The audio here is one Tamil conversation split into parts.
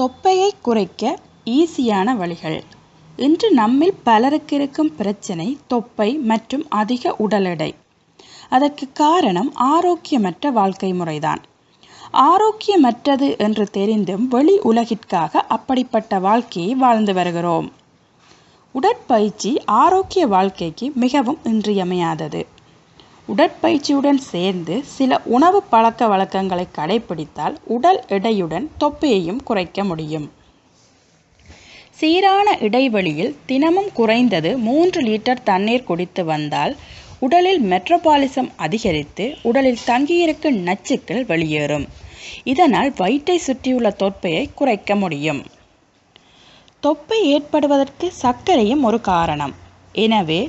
தொப்பையை குறைக்க ஈஸியான வழிகள். இன்று நம்மில் பலருக்கு இருக்கும் பிரச்சனை தொப்பை மற்றும் அதிக உடல் எடை. அதற்கு காரணம் ஆரோக்கியமற்ற வாழ்க்கை முறைதான். ஆரோக்கியமற்றது என்று தெரிந்தும் வெளி உலகிற்காக அப்படிப்பட்ட வாழ்க்கையை வாழ்ந்து வருகிறோம். உடற்பயிற்சி ஆரோக்கிய வாழ்க்கைக்கு மிகவும் இன்றியமையாதது. உடற்பயிற்சியுடன் சேர்ந்து சில உணவு பழக்க வழக்கங்களை கடைபிடித்தால் உடல் எடையுடன் தொப்பையையும் குறைக்க முடியும். சீரான இடைவெளியில் தினமும் குறைந்தது மூன்று லிட்டர் தண்ணீர் குடித்து வந்தால் உடலில் மெட்ரோபாலிசம் அதிகரித்து உடலில் தங்கியிருக்கும் நச்சுக்கள் வெளியேறும். இதனால் வயிற்றை சுற்றியுள்ள தொப்பையை குறைக்க முடியும். தொப்பை ஏற்படுவதற்கு சர்க்கரையும் ஒரு காரணம். எனவே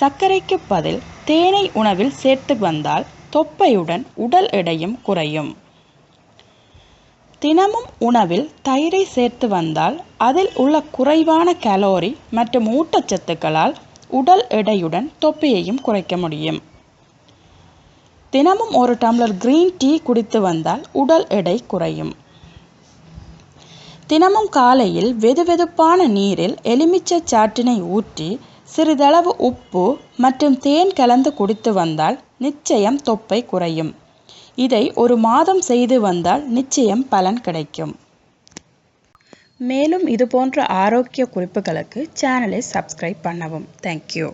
சர்க்கரைக்கு பதில் தேனை உணவில் சேர்த்து வந்தால் தொப்பையுடன் உடல் எடையும் குறையும். தினமும் உணவில் தயிரை சேர்த்து வந்தால் அதில் உள்ள குறைவான கலோரி மற்றும் ஊட்டச்சத்துக்களால் உடல் எடையுடன் தொப்பையையும் குறைக்க முடியும். தினமும் ஒரு டம்ளர் கிரீன் டீ குடித்து வந்தால் உடல் எடை குறையும். தினமும் காலையில் வெதுவெதுப்பான நீரில் எலுமிச்சை சாற்றினை ஊற்றி சிறிதளவு உப்பு மற்றும் தேன் கலந்து குடித்து வந்தால் நிச்சயம் தொப்பை குறையும். இதை ஒரு மாதம் செய்து வந்தால் நிச்சயம் பலன் கிடைக்கும். மேலும் இது போன்ற ஆரோக்கிய குறிப்புகளுக்கு சேனலை சப்ஸ்கிரைப் பண்ணவும். தேங்க்யூ